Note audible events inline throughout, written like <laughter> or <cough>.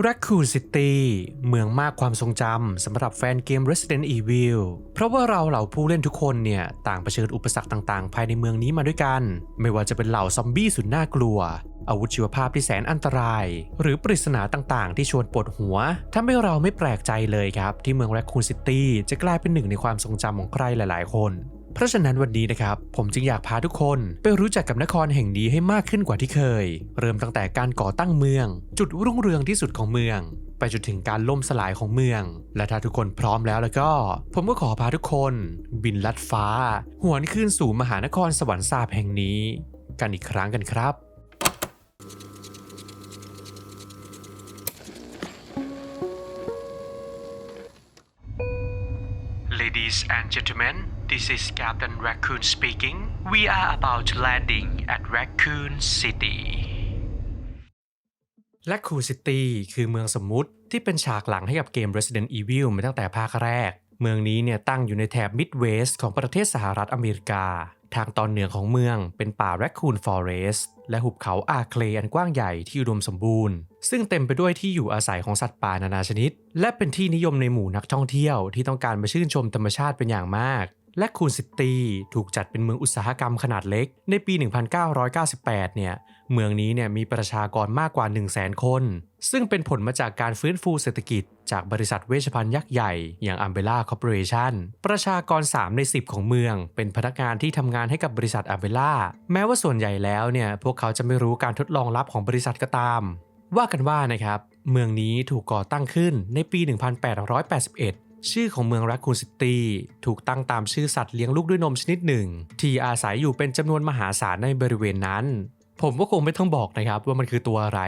Raccoon City เมืองมากความทรงจำสำหรับแฟนเกม Resident Evil เพราะว่าเราเหล่าผู้เล่นทุกคนเนี่ย ต่างเผชิญอุปสรรคต่างๆ ภายในเมืองนี้มาด้วยกัน ไม่ว่าจะเป็นเหล่าซอมบี้สุดน่ากลัว อาวุธชีวภาพที่แสนอันตราย หรือปริศนาต่างๆ ที่ชวนปวดหัวทำให้เราไม่แปลกใจเลยครับ ที่เมือง Raccoon City จะกลายเป็นหนึ่งในความทรงจำของใครหลายๆ คน เพราะฉะนั้นวันนี้นะครับ ผมจึงอยากพาทุกคนไปรู้จักกับนครแห่งนี้ให้มากขึ้นกว่าที่เคย เริ่มตั้งแต่การก่อตั้งเมือง จุดรุ่งเรืองที่สุดของเมือง ไปจนถึงการล่มสลายของเมือง และถ้าทุกคนพร้อมแล้วแล้วก็ ผมก็ขอพาทุกคน บินลัดฟ้า หวนขึ้นสู่มหานครสวรรค์สาบแห่งนี้ กันอีกครั้งกันครับ Ladies and gentlemen, this is Captain Raccoon speaking. We are about landing at Raccoon City. Raccoon City คือเมืองสมมุติที่เป็นฉากหลังให้กับเกม Resident Evil มาตั้งแต่ภาคแรก เมืองนี้เนี่ยตั้งอยู่ในแถบ Midwest ของประเทศสหรัฐอเมริกา ทางตอนเหนือของเมืองเป็นป่า Raccoon Forest และหุบเขาอาเคลอันกว้างใหญ่ที่อุดมสมบูรณ์ ซึ่งเต็มไปด้วยที่อยู่อาศัยของสัตว์ป่านานาชนิด และเป็นที่นิยมในหมู่นักท่องเที่ยวที่ต้องการมาชื่นชมธรรมชาติเป็นอย่างมาก และคูนซิตี้ถูกจัดเป็นเมืองอุตสาหกรรมขนาดเล็ก ในปี 1998 เนี่ย เมืองนี้เนี่ยมีประชากรมากกว่า 1 0 0 0 0แสนคน ซึ่งเป็นผลมาจากการฟื้นฟูเศรษฐกิจ จากบริษัทเวชภัณฑ์ยักษ์ใหญ่ อย่าง Umbrella Corporation ประชากร 3 ใน 10 ของเมือง เป็นพนักงานที่ทำงานให้กับบริษัท Umbrella แม้ว่าส่วนใหญ่แล้วเนี่ยพวกเขาจะไม่รู้การทดลองลับของบริษัทก็ตาม ว่ากันว่านะครับเมืองนี้ถูกก่อตั้งขึ้นในปี 1881 ชื่อของเมืองรักคูนซิตี้ถูกตั้งตามชื่อสัตว์เลี้ยงลูกด้วยนมชนิดหนึ่ง ที่อาศัยอยู่เป็นจำนวนมหาศาลในบริเวณนั้น ผมก็คงไม่ต้องบอกนะครับว่ามันคือตัวอะไร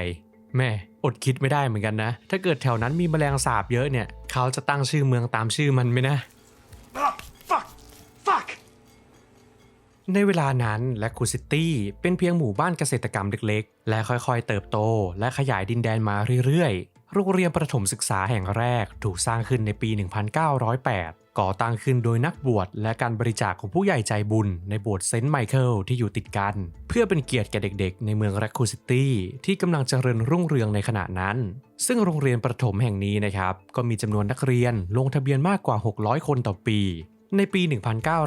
แม่อดคิดไม่ได้เหมือนกันนะ ถ้าเกิดแถวนั้นมีแมลงสาบเยอะเนี่ย เขาจะตั้งชื่อเมืองตามชื่อมันไหมนะ Ah, fuck! Fuck! ในเวลานั้นและคูซิตี้เป็นเพียงหมู่บ้านเกษตรกรรมเล็กๆ และค่อยๆ เติบโต และขยายดินแดนมาเรื่อยๆ โรงเรียนประถมศึกษาแห่งแรกถูกสร้างขึ้นในปี 1908 ก่อตั้งขึ้นโดยนักบวชและการบริจาคของผู้ใหญ่ใจบุญในโบสถ์เซนต์ไมเคิลที่อยู่ติดกัน เพื่อเป็นเกียรติแก่เด็กๆ ในเมืองแรคคูซิตี้ที่กำลังเจริญรุ่งเรืองในขณะนั้น ซึ่งโรงเรียนประถมแห่งนี้นะครับ ก็มีจำนวนนักเรียนลงทะเบียนมากกว่า 600 คนต่อปี ในปี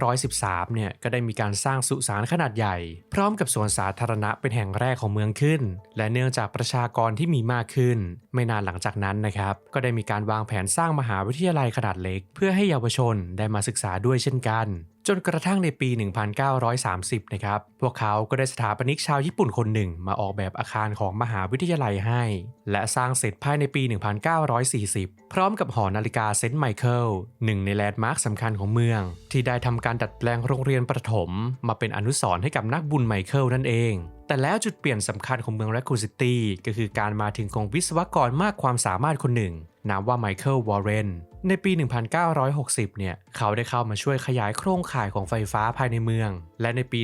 1913 เนี่ยก็ได้มีการสร้างสุสานขนาดใหญ่ พร้อมกับสวนสาธารณะเป็นแห่งแรกของเมืองขึ้น และเนื่องจากประชากรที่มีมากขึ้น ไม่นานหลังจากนั้นนะครับ ก็ได้มีการวางแผนสร้างมหาวิทยาลัยขนาดเล็ก เพื่อให้เยาวชนได้มาศึกษาด้วยเช่นกัน จนกระทั่งในปี 1930 นะครับ พวกเขาก็ได้สถาปนิกชาวญี่ปุ่นคนหนึ่งมาออกแบบอาคารของมหาวิทยาลัยให้ และสร้างเสร็จภายในปี 1940 พร้อมกับหอนาฬิกาเซนต์ไมเคิลหนึ่งในแลนด์มาร์คสำคัญของเมือง ที่ได้ทำการดัดแปลงโรงเรียนประถม มาเป็นอนุสรณ์ให้กับนักบุญไมเคิลนั่นเอง แต่แล้วจุดเปลี่ยนสำคัญของเมืองแรคคูซิตี้ก็คือการมาถึงของวิศวกรมากความสามารถคนหนึ่ง นามว่าไมเคิลวอร์เรนในปี 1960 เนี่ย เขาได้เข้ามาช่วยขยายโครงข่ายของไฟฟ้าภายในเมือง และในปี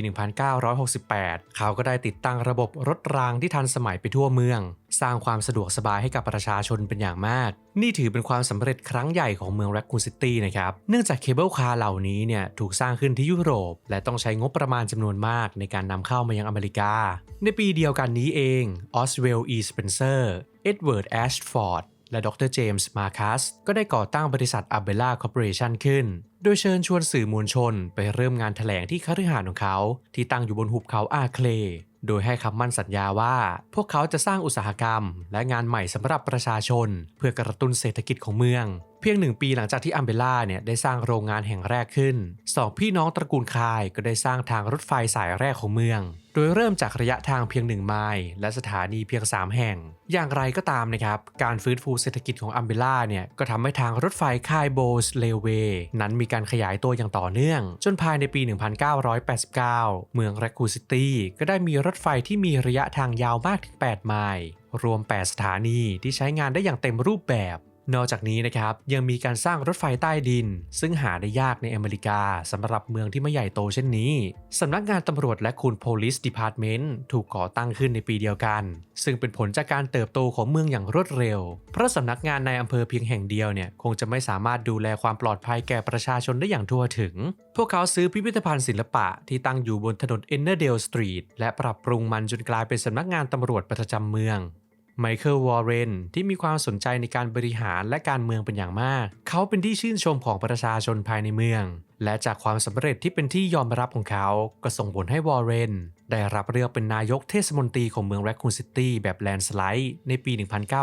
1968 เขาก็ได้ติดตั้งระบบรถรางที่ทันสมัยไปทั่วเมือง สร้างความสะดวกสบายให้กับประชาชนเป็นอย่างมาก นี่ถือเป็นความสำเร็จครั้งใหญ่ของเมืองแรคคูนซิตี้นะครับ เนื่องจากเคเบิลคาร์เหล่านี้เนี่ยถูกสร้างขึ้นที่ยุโรป และต้องใช้งบประมาณจำนวนมากในการนำเข้ามายังอเมริกา ในปีเดียวกันนี้เองออสเวลอีสเปนเซอร์เอ็ดเวิร์ดแอชฟอร์ด และดรเจมส์มาคัสก็ได้ก่อตั้งบริษัท a b e l l a Corporation ขึ้น โดยเชิญชวนสื่อมวลชนไปเริ่มงานถแถลงที่คฤหาสน์ของเขา ที่ตั้งอยู่บนหุบเขาอาเคลโดยให้คำมั่นสัญญาว่า พวกเขาจะสร้างอุตสาหกรรม และงานใหม่สำหรับประชาชน เพื่อกระตุ้นเศรษฐกิจของเมือง เพียงหนึ่งปีหลังจากที่อัมเบล่าเนี่ยได้สร้างโรงงานแห่งแรกขึ้นสองพี่น้องตระกูลคายก็ได้สร้างทางรถไฟสายแรกของเมือง โดยเริ่มจากระยะทางเพียง 1 ไมล์และสถานีเพียง 3 แห่ง อย่างไรก็ตามนะครับ การฟื้นฟูเศรษฐกิจของอัมเบล่าเนี่ยก็ทำให้ทางรถไฟคายโบสเลเวนั้นมีการขยายตัวอย่างต่อเนื่อง จนภายในปี 1989 เมืองแรคคูซิตี้ก็ได้มีรถไฟที่มีระยะทางยาวมากถึง 8 ไมล์รวม 8 สถานีที่ใช้งานได้อย่างเต็มรูปแบบ นอกจากนี้นะครับยังมีการสร้างรถไฟใต้ดิน ซึ่งหาได้ยากในอเมริกาสำหรับเมืองที่ไม่ใหญ่โตเช่นนี้สำนักงานตำรวจและคุณ Police Department ถูกก่อตั้งขึ้นในปีเดียวกัน ซึ่งเป็นผลจากการเติบโตของเมืองอย่างรวดเร็ว เพราะสำนักงานในอำเภอเพียงแห่งเดียวเนี่ยคงจะไม่สามารถดูแลความปลอดภัยแก่ประชาชนได้อย่างทั่วถึง พวกเขาซื้อพิพิธภัณฑ์ศิลปะที่ตั้งอยู่บนถนนเอนเนอร์เดลสตรีทและปรับปรุงมันจนกลายเป็นสำนักงานตำรวจประจำเมือง ไมเคิลวอร์เรนที่มีความสนใจในการบริหารและการเมืองเป็นอย่างมาก เขาเป็นที่ชื่นชมของประชาชนภายในเมือง และจากความสำเร็จที่เป็นที่ยอมรับของเขา ก็ส่งผลให้วอร์เรนได้รับเลือกเป็นนายกเทศมนตรีของเมืองแรคคูนซิตี้แบบแลนสไลด์ในปี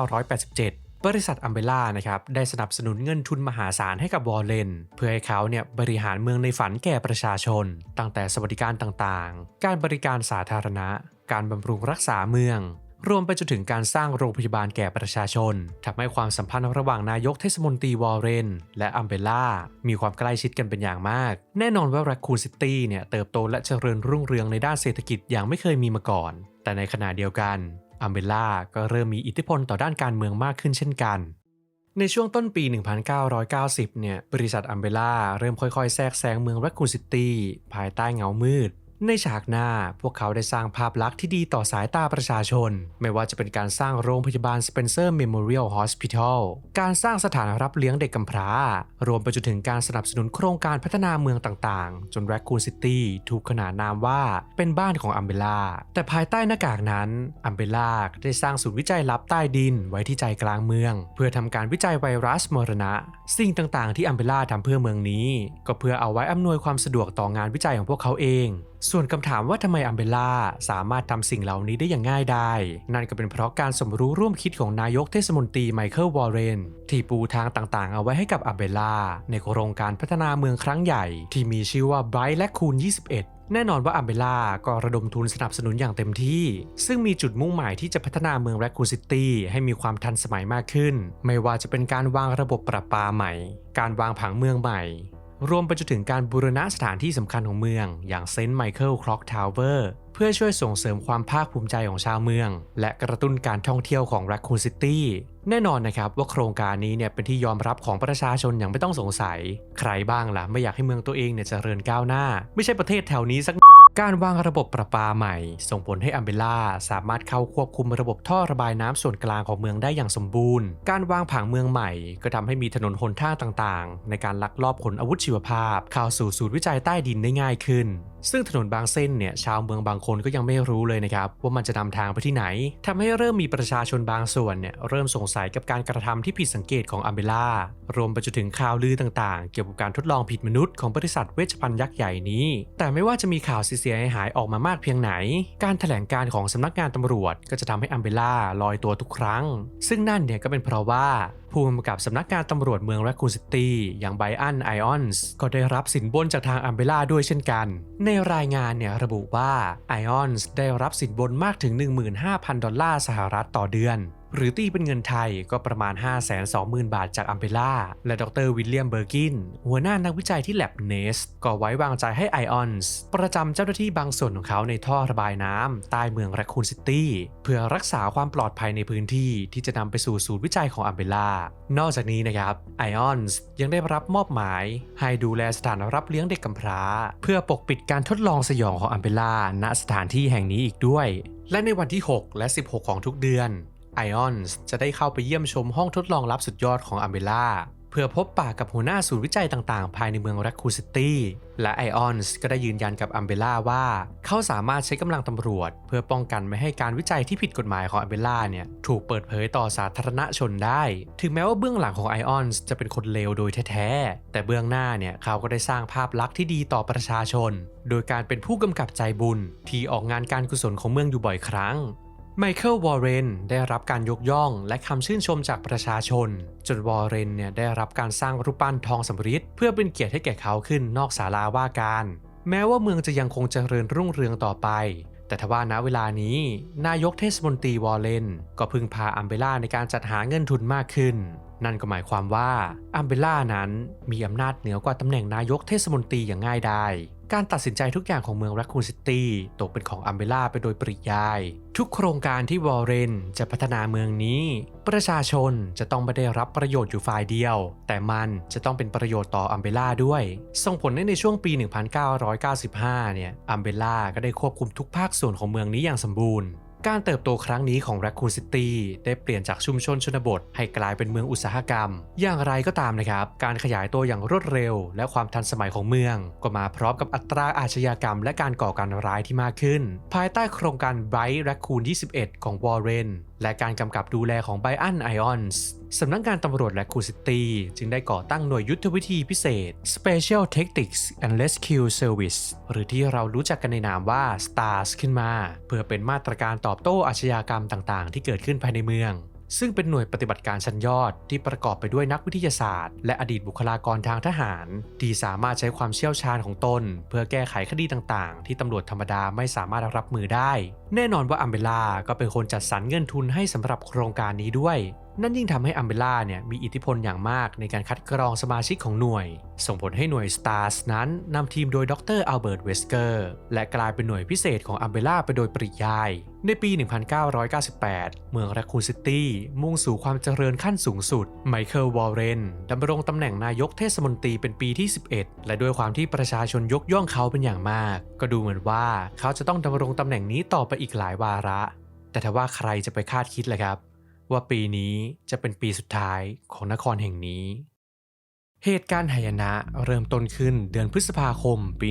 1987บริษัทอัมเบล่านะครับได้สนับสนุนเงินทุนมหาศาลให้กับวอร์เรนเพื่อให้เขาเนี่ยบริหารเมืองในฝันแก่ประชาชน ตั้งแต่สวัสดิการต่างๆ การบริการสาธารณะ การบำรุงรักษาเมือง รวมไปจนถึงการสร้างโรงพยาบาลแก่ประชาชนทำให้ความสัมพันธ์ระหว่างนายกเทศมนตรีวอร์เรน และอัมเบล่ามีความใกล้ชิดกันเป็นอย่างมาก แน่นอนว่าแรคคูนซิตี้เนี่ยเติบโตและเจริญรุ่งเรืองในด้านเศรษฐกิจอย่างไม่เคยมีมาก่อน แต่ในขณะเดียวกันอัมเบล่าก็เริ่มมีอิทธิพลต่อด้านการเมืองมากขึ้นเช่นกันในช่วงต้นปี 1990 เนี่ย บริษัทอัมเบล่าเริ่มค่อยๆ แทรกแซงเมืองแรคคูนซิตี้ภายใต้เงามืด ในฉากหน้าพวกเขาได้สร้างภาพลักษณ์ที่ดีต่อสายตาประชาชน ไม่ว่าจะเป็นการสร้างโรงพยาบาล Spencer Memorial Hospital การสร้างสถานรับเลี้ยงเด็กกำพร้า รวมไปจนถึงการสนับสนุนโครงการพัฒนาเมืองต่างๆ จนแรคคูนซิตี้ถูกขนานนามว่าเป็นบ้านของอัมเบล่า แต่ภายใต้หน้ากากนั้นอัมเบล่าได้สร้างศูนย์วิจัยลับใต้ดินไว้ที่ใจกลางเมือง เพื่อทำการวิจัยไวรัสมรณะ สิ่งต่างๆ ที่อัมเบล่าทำเพื่อเมืองนี้ ก็เพื่อเอาไว้อำนวยความสะดวกต่องานวิจัยของพวกเขาเอง ส่วนคำถามว่าทำไมอัมเบล่าสามารถทำสิ่งเหล่านี้ได้อย่างง่ายได้ นั่นก็เป็นเพราะการสมรู้ร่วมคิดของนายกเทศมนตรีไมเคิลวอร์เรนที่ปูทางต่างๆ เอาไว้ให้กับอัมเบล่าในโครงการพัฒนาเมืองครั้งใหญ่ ที่มีชื่อว่า Bright และคูณ 21แน่นอนว่าอัมเบล่าก็ระดมทุนสนับสนุนอย่างเต็มที่ ซึ่งมีจุดมุ่งหมายที่จะพัฒนาเมืองแรคคูนซิตี้ให้มีความทันสมัยมากขึ้น ไม่ว่าจะเป็นการวางระบบประปาใหม่ การวางผังเมืองใหม่ รวมไปจนถึงการบูรณะสถานที่สำคัญของเมือง อย่างเซนต์ไมเคิลคล็อกทาวเวอร์เพื่อช่วยส่งเสริมความภาคภูมิใจของชาวเมือง และกระตุ้นการท่องเที่ยวของแรคคูนซิตี้แน่นอนนะครับว่าโครงการนี้เนี่ยเป็นที่ยอมรับของประชาชนอย่างไม่ต้องสงสัย ใครบ้างล่ะไม่อยากให้เมืองตัวเองเนี่ยเจริญก้าวหน้า ไม่ใช่ประเทศแถวนี้สัก การวางระบบประปาใหม่ ส่งผลให้อัมเบล่าสามารถเข้าควบคุมระบบท่อระบายน้ำส่วนกลางของเมืองได้อย่างสมบูรณ์ การวางผังเมืองใหม่ ก็ทำให้มีถนนหนทางต่างๆ ในการลักลอบขนอาวุธชีวภาพ เข้าสู่ศูนย์วิจัยใต้ดินได้ง่ายขึ้น ซึ่งถนนบางเส้นเนี่ยชาวเมืองบางคนก็ยังไม่รู้เลยนะครับว่ามันจะนำทางไปที่ไหนทำให้เริ่มมีประชาชนบางส่วนเนี่ยเริ่มสงสัยกับการกระทำที่ผิดสังเกตของอัมเบล่ารวมไปจนถึงข่าวลือต่างๆ เกี่ยวกับการทดลองผิดมนุษย์ของบริษัทเวชภัณฑ์ยักษ์ใหญ่นี้ แต่ไม่ว่าจะมีข่าวเสียหายออกมามากเพียงไหน การถแถลงการของสำนักงานตำรวจ ก็จะทำให้อัมเบล่าลอยตัวทุกครั้ง ซึ่งนั่นเนี่ยก็เป็นเพราะว่า ผู้กำกับสำนักงานตำรวจเมืองแรคคูนซิตี้อย่างไบอันไอออนส์ก็ได้รับสินบนจากทางอัมเบล่าด้วยเช่นกัน ในรายงานเนี่ยระบุว่าไอออนส์ได้รับสินบนมากถึง 15,000 ดอลลาร์สหรัฐต่อเดือน หรือตีเป็นเงินไทยก็ประมาณ 520,000 บาทจากอัมเบล่า และดรวิลเลียมเบอร์กิน หัวหน้านักวิจัยที่ Lab Nest ก็ไว้วางใจให้ไอออนส์ประจำเจ้าหน้าที่บางส่วนของเขาในท่อระบายน้ำใต้เมืองแรคคูนซิตี้เพื่อรักษาความปลอดภัยในพื้นที่ที่จะนำไปสู่ศูนย์วิจัยของอัมเบล่านอกจากนี้นะครับไอออนส์ยังได้รับมอบหมาย ให้ดูแลสถานรับเลี้ยงเด็กกำพร้า เพื่อปกปิดการทดลองสยองของอัมเบล่าณสถานที่แห่งนี้อีกด้วย และในวันที่ 6 และ 16 ของทุกเดือน ไอออนส์จะได้เข้าไปเยี่ยมชมห้องทดลองลับสุดยอดของอัมเบล่าเพื่อพบปะกับหัวหน้าศูนย์วิจัยต่างๆ ภายในเมืองแรคคูซิตี้ และไอออนส์ก็ได้ยืนยันกับอัมเบล่าว่า เขาสามารถใช้กำลังตำรวจ เพื่อป้องกันไม่ให้การวิจัยที่ผิดกฎหมายของอัมเบล่าเนี่ย ถูกเปิดเผยต่อสาธารณชนได้ ถึงแม้ว่าเบื้องหลังของไอออนส์จะเป็นคนเลวโดยแท้ๆ แต่เบื้องหน้าเนี่ย เขาก็ได้สร้างภาพลักษณ์ที่ดีต่อประชาชน โดยการเป็นผู้กำกับใจบุญที่ออกงานการกุศลของเมืองอยู่บ่อยครั้ง ไมเคิลวอร์เรนได้รับการยกย่องและคำชื่นชมจากประชาชน จนวอร์เรนเนี่ยได้รับการสร้างรูปปั้นทองสำริดเพื่อเป็นเกียรติให้แก่เขาขึ้นนอกศาลาว่าการ แม้ว่าเมืองจะยังคงเจริญรุ่งเรืองต่อไป แต่ทว่าณเวลานี้ นายกเทศมนตรีวอร์เรนก็พึ่งพาอัมเบล่าในการจัดหาเงินทุนมากขึ้น นั่นก็หมายความว่าอัมเบล่านั้นมีอำนาจเหนือกว่าตำแหน่งนายกเทศมนตรีอย่างง่ายดาย การตัดสินใจทุกอย่างของเมืองแรคคูนซิตี้ตกเป็นของอัมเบล่าไปโดยปริยาย ทุกโครงการที่วอร์เรนจะพัฒนาเมืองนี้ ประชาชนจะต้องไม่ได้รับประโยชน์อยู่ฝ่ายเดียว แต่มันจะต้องเป็นประโยชน์ต่ออัมเบล่าด้วย ส่งผลให้ในช่วงปี 1995 เนี่ยอัมเบล่าก็ได้ควบคุมทุกภาคส่วนของเมืองนี้อย่างสมบูรณ์ การเติบโตครั้งนี้ของ Raccoon City ได้เปลี่ยนจากชุมชนชนบท ให้กลายเป็นเมืองอุตสาหกรรม อย่างไรก็ตามนะครับ การขยายตัวอย่างรวดเร็ว และความทันสมัยของเมือง ก็มาพร้อมกับอัตราอาชญากรรม และการก่อการร้ายที่มากขึ้น ภายใต้โครงการ Bright Raccoon 21 ของวอร์เรน และการกำกับดูแลของไบอันไอออนส์สำนักงานตำรวจและคูซิตี้จึงได้ก่อตั้งหน่วยยุทธวิธีพิเศษ Special Tactics and Rescue Service หรือที่เรารู้จักกันในนามว่า STARS ขึ้นมา เพื่อเป็นมาตรการตอบโต้อาชญากรรมต่างๆ ที่เกิดขึ้นภายในเมือง ซึ่งเป็นหน่วยปฏิบัติการชั้นยอดที่ประกอบไปด้วยนักวิทยาศาสตร์ และอดีตบุคลากรทางทหาร ที่สามารถใช้ความเชี่ยวชาญของตน เพื่อแก้ไขคดีต่างๆ ที่ตำรวจธรรมดาไม่สามารถรับมือได้ แน่นอนว่าอัมเบล่าก็เป็นคนจัดสรรเงินทุนให้สำหรับโครงการนี้ด้วย นั่นยิ่งทำให้อัมเบล่าเนี่ยมีอิทธิพลอย่างมากในการคัดกรองสมาชิกของหน่วย ส่งผลให้หน่วย STARS นั้นนำทีมโดยดรอัลเบิร์ตเวสเกอร์และกลายเป็นหน่วยพิเศษของอัมเบล่าไปโดยปริยาย ในปี 1998 เมืองแรคคูนซิตี้มุ่งสู่ความเจริญขั้นสูงสุด ไมเคิลวอร์เรนดำรงตำแหน่งนายกเทศมนตรีเป็นปีที่ 11 และด้วยความที่ประชาชนยกย่องเขาเป็นอย่างมาก ก็ดูเหมือนว่าเขาจะต้องดำรงตำแหน่งนี้ต่อไปอีกหลายวาระ แต่ถ้าว่าใครจะไปคาดคิดล่ะครับ ว่าปีนี้จะเป็นปีสุดท้ายของนครแห่งนี้ เหตุการณ์หายนะเริ่มต้นขึ้นเดือนพฤษภาคมปี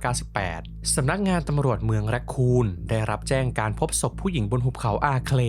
1998 สำนักงานตำรวจเมืองแรคคูนได้รับแจ้งการพบศพผู้หญิงบนหุบเขาอาเคล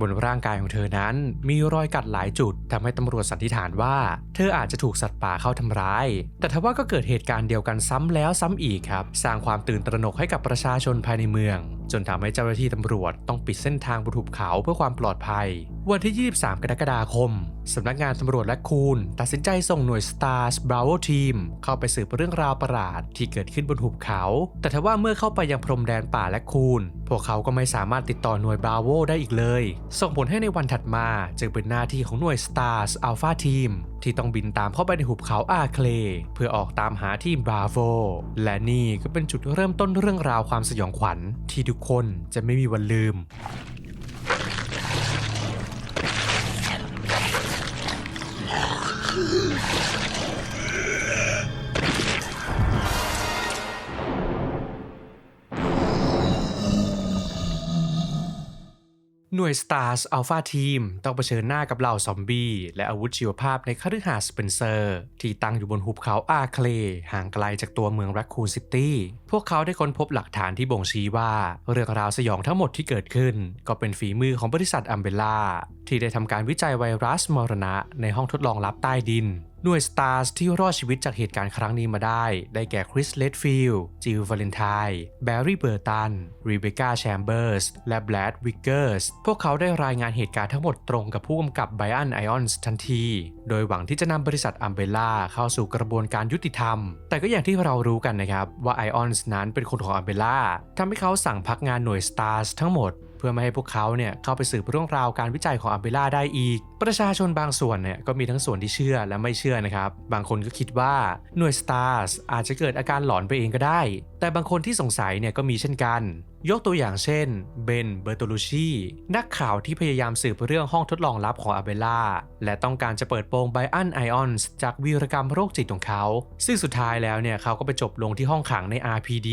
บนร่างกายของเธอนั้น มีรอยกัดหลายจุดทำให้ตำรวจสันนิษฐานว่า เธออาจจะถูกสัตว์ป่าเข้าทำร้าย แต่ทว่าก็เกิดเหตุการณ์เดียวกันซ้ำแล้วซ้ำอีกครับ สร้างความตื่นตระหนกให้กับประชาชนภายในเมือง จนทำให้เจ้าหน้าที่ตำรวจต้องปิดเส้นทางบนหุบเขาเพื่อความปลอดภัย วันที่ 23 กรกฎาคมสำนักงานตำรวจและคูนตัดสินใจส่งหน่วย Stars Bravo Team เข้าไปสืบเรื่องราวประหลาดที่เกิดขึ้นบนหุบเขา แต่ทว่าเมื่อเข้าไปยังพรมแดนป่าและคูนพวกเขาก็ไม่สามารถติดต่อหน่วย Bravo ได้อีกเลย ส่งผลให้ในวันถัดมาจึงเป็นหน้าที่ของหน่วย Stars Alpha Team ที่ต้องบินตามเข้าไปในหุบเขาอาเคลเพื่อออกตามหาทีม Bravo และนี่ก็เป็นจุดเริ่มต้นเรื่องราวความสยองขวัญ ที่ทุกคนจะไม่มีวันลืม Ugh! <laughs> หน่วย Stars Alpha Team ต้องเผชิญหน้ากับเหล่าซอมบี้ และอาวุธชีวภาพในคฤหาสน์สเปนเซอร์ ที่ตั้งอยู่บนหุบเขาอาเคลห่างไกลจากตัวเมืองแรคคูนซิตี้ พวกเขาได้ค้นพบหลักฐานที่บ่งชี้ว่า เรื่องราวสยองทั้งหมดที่เกิดขึ้น ก็เป็นฝีมือของบริษัทอัมเบล่าที่ได้ทำการวิจัยไวรัสมรณะในห้องทดลองลับใต้ดิน หน่วย STARS ที่รอดชีวิตจากเหตุการณ์ครั้งนี้มาได้ ได้แก่คริสเลดฟิลด์จิลวาเลนไทน์แบร์รี่เบอร์ตันรีเบคก้าแชมเบอร์สและแบลดวิกเกอร์สพวกเขาได้รายงานเหตุการณ์ทั้งหมดตรงกับผู้กำกับไบอันไอออนส์ทันที โดยหวังที่จะนำบริษัทอัมเบล่าเข้าสู่กระบวนการยุติธรรม แต่ก็อย่างที่เรารู้กันนะครับว่าไอออนส์นั้นเป็นคนของอัมเบล่าทำให้เขาสั่งพักงานหน่วย STARS ทั้งหมด เพื่อไม่ให้พวกเขาเนี่ยเข้าไปสืบเรื่องราวการวิจัยของอัมเบล่าได้อีก ประชาชนบางส่วนเนี่ยก็มีทั้งส่วนที่เชื่อและไม่เชื่อนะครับ บางคนก็คิดว่าหน่วยสตาร์สอาจจะเกิดอาการหลอนไปเองก็ได้ แต่บางคนที่สงสัยเนี่ยก็มีเช่นกัน ยกตัวอย่างเช่นเบน เบอร์โตลูชีนักข่าวที่พยายามสืบเรื่องห้องทดลองลับของอัเบล่า และต้องการจะเปิดโปงไบอันไอออนส์จากวีรกรรมโรคจิตของเขา ซึ่งสุดท้ายแล้วเนี่ยเขาก็ไปจบลงที่ห้องขังใน RPD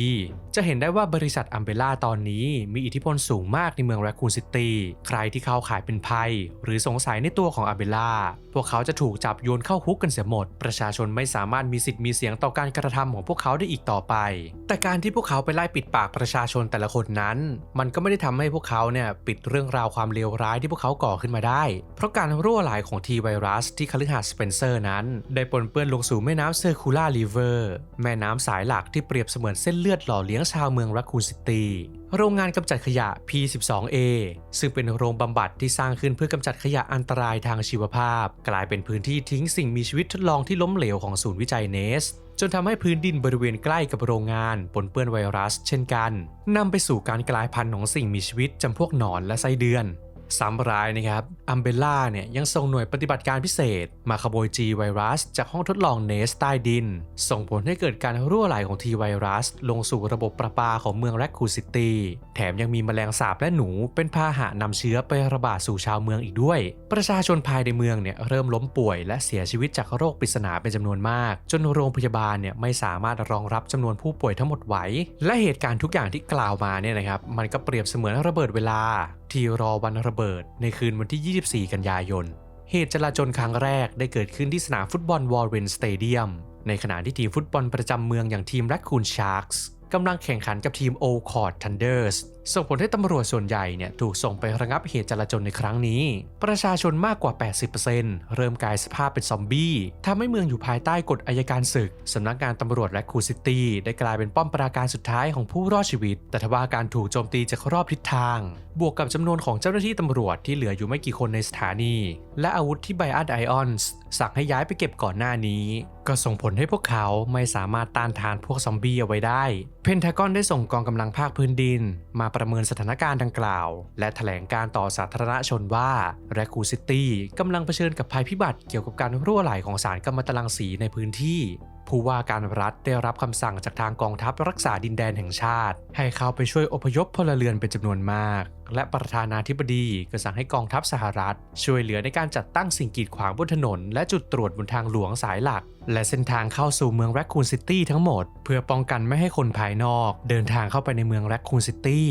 จะเห็นได้ว่าบริษัทอัมเบล่าตอนนี้มีอิทธิพลสูงมากในเมืองแรคคูนซิตี้ ใครที่เข้าขายเป็นภัย หรือสงสัยในตัวของอัเบล่า พวกเขาจะถูกจับโยนเข้าคุกกันเสียหมด ประชาชนไม่สามารถมีสิทธิ์มีเสียงต่อการกระทำของพวกเขาได้อีกต่อไป แต่การที่พวกเขาไปไล่ปิดปากประชาชนแต่ละคนนั้น มันก็ไม่ได้ทำให้พวกเขาเนี่ยปิดเรื่องราวความเลวร้ายที่พวกเขาก่อขึ้นมาได้ เพราะการรั่วไหลของทีไวรัสที่คฤหาสน์สเปนเซอร์นั้น ได้ปนเปื้อนลงสู่แม่น้ำเซอร์คูล่าริเวอร์ แม่น้ำสายหลักที่เปรียบเสมือนเส้นเลือดหล่อเลี้ยงชาวเมืองรักคูนซิตี้โรงงานกำจัดขยะ P12A ซึ่งเป็นโรงบำบัดที่สร้างขึ้นเพื่อกำจัดขยะอันตรายทางชีวภาพ กลายเป็นพื้นที่ทิ้งสิ่งมีชีวิตทดลองที่ล้มเหลวของศูนย์วิจัยเนส จนทำให้พื้นดินบริเวณใกล้กับโรงงานปนเปื้อนไวรัส เช่นกันนำไปสู่การกลายพันธุ์ของสิ่งมีชีวิตจำพวกหนอนและไส้เดือน ซ้ำร้ายนะครับ อัมเบล่าเนี่ยยังส่งหน่วยปฏิบัติการพิเศษ มาขโมย G ไวรัส จากห้องทดลองเนสใต้ดิน ส่งผลให้เกิดการรั่วไหลของ T ไวรัส ลงสู่ระบบประปาของเมืองแรคคูซิตี้ แถมยังมีแมลงสาบและหนูเป็นพาหะนำเชื้อไประบาดสู่ชาวเมืองอีกด้วย ประชาชนภายในเมืองเนี่ยเริ่มล้มป่วย และเสียชีวิตจากโรคปริศนาเป็นจำนวนมาก จนโรงพยาบาลเนี่ยไม่สามารถรองรับจำนวนผู้ป่วยทั้งหมดไหว และเหตุการณ์ทุกอย่างที่กล่าวมาเนี่ยนะครับมันก็เปรียบเสมือนระเบิดเวลาที่รอวันระเบิดในคืนวันที่ 24 กันยายน เหตุจลาจลครั้งแรกได้เกิดขึ้นที่สนามฟุตบอลวอลเรนสเตเดียมในขณะที่ทีมฟุตบอลประจำเมืองอย่างทีมแรคคูนชาร์กส์กำลังแข่งขันกับทีม o c o r d Thunders ส่งผลให้ตำรวจส่วนใหญ่เนี่ยถูกส่งไประงับเหตุจลาจลในครั้งนี้ ประชาชนมากกว่า 80%เริ่มกลายสภาพเป็นซอมบี้ทำให้เมืองอยู่ภายใต้กฎอายการศึก สำนักงานตำรวจและคูซิตี้ได้กลายเป็นป้อมปราการสุดท้ายของผู้รอดชีวิต แต่ทว่าการถูกโจมตีจากรอบทิศทาง บวกกับจำนวนของเจ้าหน้าที่ตำรวจที่เหลืออยู่ไม่กี่คนในสถานี และอาวุธที่ไบอันไอออนส์สั่งให้ย้ายไปเก็บก่อนหน้านี้ ก็ส่งผลให้พวกเขาไม่สามารถต้านทานพวกซอมบี้เอาไว้ได้ เพนทากอนได้ส่งกองกำลังภาคพื้นดิน มาประเมินสถานการณ์ดังกล่าว และแถลงการต่อสาธารณชนว่าแรคูซิตี้กำลังเผชิญกับภัยพิบัติเกี่ยวกับการรั่วไหลของสารกัมมันตรังสีในพื้นที่ ผู้ว่าการรัฐได้รับคำสั่งจากทางกองทัพรักษาดินแดนแห่งชาติ ให้เข้าไปช่วยอพยพพลเรือนเป็นจำนวนมาก และประธานาธิบดีก็สั่งให้กองทัพสหรัฐ ช่วยเหลือในการจัดตั้งสิ่งกีดขวางบนถนน และจุดตรวจบนทางหลวงสายหลัก และเส้นทางเข้าสู่เมืองแรคคูนซิตี้ทั้งหมด เพื่อป้องกันไม่ให้คนภายนอก เดินทางเข้าไปในเมืองแรคคูนซิตี้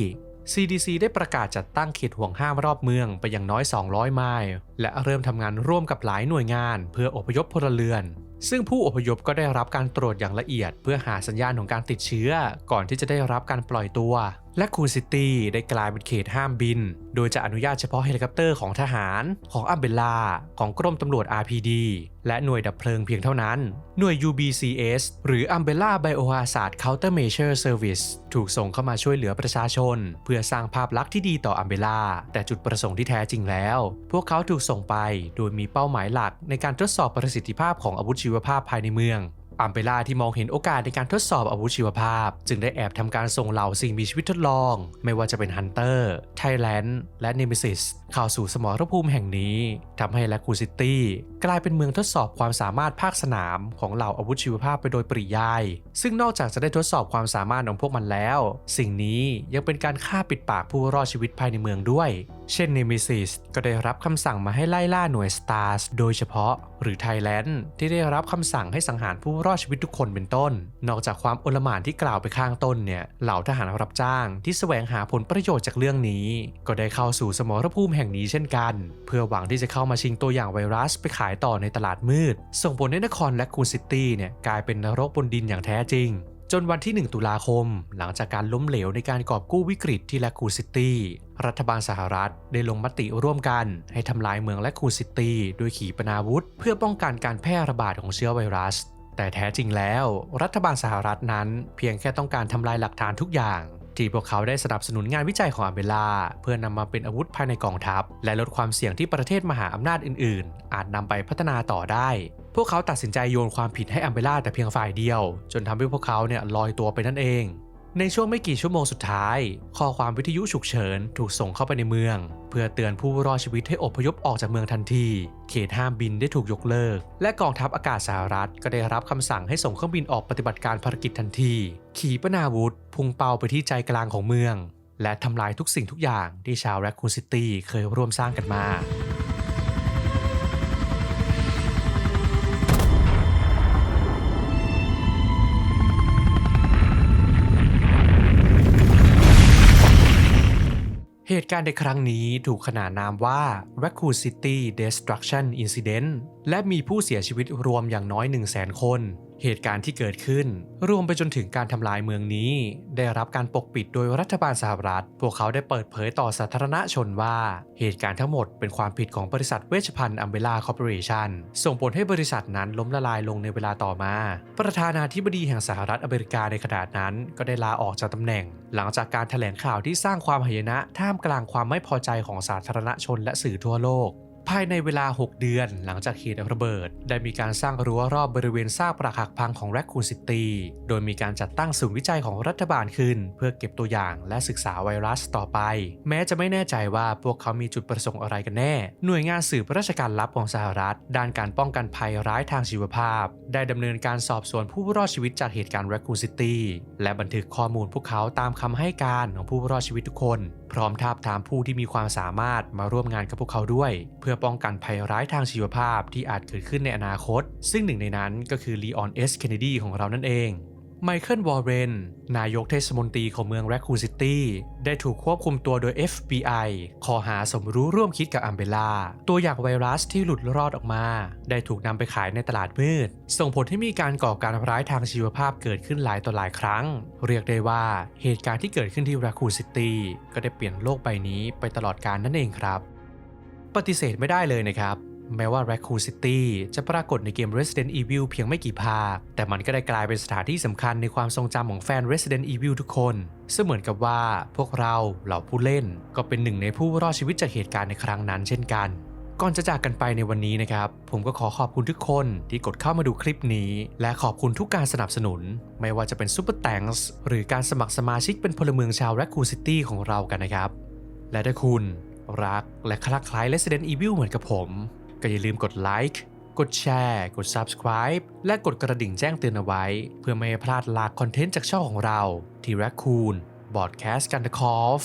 CDC ได้ประกาศจัดตั้งเขตห่วงห้ามรอบเมืองไปอย่างน้อย 200 ไมล์ และเริ่มทำงานร่วมกับหลายหน่วยงาน เพื่ออพยพพลเรือนซึ่งผู้อพยพก็ได้รับการตรวจอย่างละเอียด เพื่อหาสัญญาณของการติดเชื้อ ก่อนที่จะได้รับการปล่อยตัว และคูนซิตี้ได้กลายเป็นเขตห้ามบิน โดยจะอนุญาตเฉพาะเฮลิคอปเตอร์ของทหาร ของอัมเบลา ของกรมตำรวจ RPD และหน่วยดับเพลิงเพียงเท่านั้น หน่วย UBCS หรือ Umbrella Biohazard Countermeasure Service ถูกส่งเข้ามาช่วยเหลือประชาชน เพื่อสร้างภาพลักษณ์ที่ดีต่อ Umbrella แต่จุดประสงค์ที่แท้จริงแล้ว พวกเขาถูกส่งไปโดยมีเป้าหมายหลักในการทดสอบประสิทธิภาพของอาวุธชีวภาพภายในเมืองอัมเบล่าที่มองเห็นโอกาสในการทดสอบอาวุธชีวภาพ จึงได้แอบทำการส่งเหล่าสิ่งมีชีวิตทดลอง ไม่ว่าจะเป็นฮันเตอร์ ไทแลนด์ และเนมิซิสเข้าสู่สมรภูมิแห่งนี้ทำให้แลคูซิตี้กลายเป็นเมืองทดสอบความสามารถภาคสนามของเหล่าอาวุธชีวภาพไปโดยปริยาย ซึ่งนอกจากจะได้ทดสอบความสามารถของพวกมันแล้ว สิ่งนี้ยังเป็นการฆ่าปิดปากผู้รอดชีวิตภายในเมืองด้วย เช่นเนมิซิสก็ได้รับคำสั่งมาให้ไล่ล่าหน่วยสตาร์สโดยเฉพาะ หรือไทแลนด์ที่ได้รับคำสั่งให้สังหารผู้รอดชีวิตทุกคนเป็นต้น นอกจากความโอลหม่านที่กล่าวไปข้างต้นเนี่ย เหล่าทหารรับจ้างที่แสวงหาผลประโยชน์จากเรื่องนี้ ก็ได้เข้าสู่สมรภูมิแห่งนี้เช่นกัน เพื่อหวังที่จะเข้ามาชิงตัวอย่างไวรัสไปขายต่อในตลาดมืด ส่งผลให้นครและคูนซิตี้เนี่ยกลายเป็นนรกบนดินอย่างแท้จริง จนวันที่ 1 ตุลาคม หลังจากการล้มเหลวในการกอบกู้วิกฤตที่แลคูซิตี้ รัฐบาลสหรัฐได้ลงมติร่วมกันให้ทำลายเมืองแลคูซิตี้ด้วยขีปนาวุธ เพื่อป้องกันการแพร่ระบาดของเชื้อไวรัส แต่แท้จริงแล้ว รัฐบาลสหรัฐนั้น เพียงแค่ต้องการทำลายหลักฐานทุกอย่าง ที่พวกเขาได้สนับสนุนงานวิจัยของอัมเบลา เพื่อนำมาเป็นอาวุธภายในกองทัพ และลดความเสี่ยงที่ประเทศมหาอำนาจอื่น ๆ อาจนำไปพัฒนาต่อได้ พวกเขาตัดสินใจโยนความผิดให้อัมเบล่าแต่เพียงฝ่ายเดียว จนทำให้พวกเขาเนี่ยลอยตัวไปนั่นเอง ในช่วงไม่กี่ชั่วโมงสุดท้าย ข้อความวิทยุฉุกเฉินถูกส่งเข้าไปในเมือง เพื่อเตือนผู้รอดชีวิตให้อพยพออกจากเมืองทันที เขตห้ามบินได้ถูกยกเลิก และกองทัพอากาศสหรัฐ ก็ได้รับคำสั่งให้ส่งเครื่องบินออกปฏิบัติการภารกิจทันที ขีปนาวุธพุ่งเป้าไปที่ใจกลางของเมือง และทำลายทุกสิ่งทุกอย่างที่ชาวแรคคูนซิตี้เคยร่วมสร้างกันมา ตุการณ์ในครั้งนี้ถูกขนานนามว่า Raccoon City Destruction Incident และมีผู้เสียชีวิตรวมอย่างน้อย 1 0 0 0 0 0 คน เหตุการณ์ที่เกิดขึ้น รวมไปจนถึงการทำลายเมืองนี้ ได้รับการปกปิดโดยรัฐบาลสหรัฐ พวกเขาได้เปิดเผยต่อสาธารณชนว่า เหตุการณ์ทั้งหมดเป็นความผิดของบริษัทเวชภัณฑ์อัมเบลาคอร์ปอเรชันส่งผลให้บริษัทนั้นล้มละลายลงในเวลาต่อมา ประธานาธิบดีแห่งสหรัฐอเมริกาในขณะนั้น ก็ได้ลาออกจากตำแหน่ง หลังจากการแถลงข่าวที่สร้างความหายนะท่ามกลางความไม่พอใจของสาธารณชนและสื่อทั่วโลก ภายในเวลา 6 เดือนหลังจากเหตุระเบิด ได้มีการสร้างรั้วรอบบริเวณซากปรักหักพังของแรคคูนซิตี้โดยมีการจัดตั้งศูนย์วิจัยของรัฐบาลขึ้น เพื่อเก็บตัวอย่างและศึกษาไวรัสต่อไป แม้จะไม่แน่ใจว่าพวกเขามีจุดประสงค์อะไรกันแน่ หน่วยงานสืบราชการลับของสหรัฐ ด้านการป้องกันภัยร้ายทางชีวภาพ ได้ดำเนินการสอบสวนผู้รอดชีวิตจากเหตุการณ์แรคคูนซิตี้และบันทึกข้อมูลพวกเขาตามคำให้การของผู้รอดชีวิตทุกคน พร้อมทาบทามผู้ที่มีความสามารถมาร่วมงานกับพวกเขาด้วย เพื่อป้องกันภัยร้ายทางชีวภาพที่อาจเกิดขึ้นในอนาคต ซึ่งหนึ่งในนั้นก็คือลีออนเอสเคนเนดีของเรานั่นเองไมเคิลวอร์เรน นายกเทศมนตรีของเมืองแรคคูนซิตี้ ได้ถูกควบคุมตัวโดย FBI ข้อหาสมรู้ร่วมคิดกับอัมเบล่า ตัวอย่างไวรัสที่หลุดรอดออกมา ได้ถูกนำไปขายในตลาดมืด ส่งผลให้มีการก่อการร้ายทางชีวภาพเกิดขึ้นหลายต่อหลายครั้ง เรียกได้ว่าเหตุการณ์ที่เกิดขึ้นที่แรคคูนซิตี้ก็ได้เปลี่ยนโลกใบนี้ไปตลอดกาลนั่นเองครับ ปฏิเสธไม่ได้เลยนะครับ แม้ว่า Raccoon City จะปรากฏในเกม Resident Evil เพียงไม่กี่ภาค แต่มันก็ได้กลายเป็นสถานที่สำคัญในความทรงจำของแฟน Resident Evil ทุกคน เสมือนกับว่าพวกเราเหล่าผู้เล่น ก็เป็นหนึ่งในผู้รอดชีวิตจากเหตุการณ์ในครั้งนั้นเช่นกันก่อนจะจากกันไปในวันนี้นะครับ ผมก็ขอขอบคุณทุกคนที่กดเข้ามาดูคลิปนี้ และขอบคุณทุกการสนับสนุน ไม่ว่าจะเป็น Super Thanks หรือการสมัครสมาชิกเป็นพลเมืองชาว Raccoon City ของเรากันนะครับ และถ้าคุณ รัก และคลักคล้าย Resident Evil เหมือนกับผม ก็อย่าลืมกดไลค์กดแชร์ กด Subscribe และกดกระดิ่งแจ้งเตือนเอาไว้ เพื่อไม่ให้พลาดหลากคอนเทนต์จากช่องของเรา ที่ Raccoon Broadcast กันนะคอฟ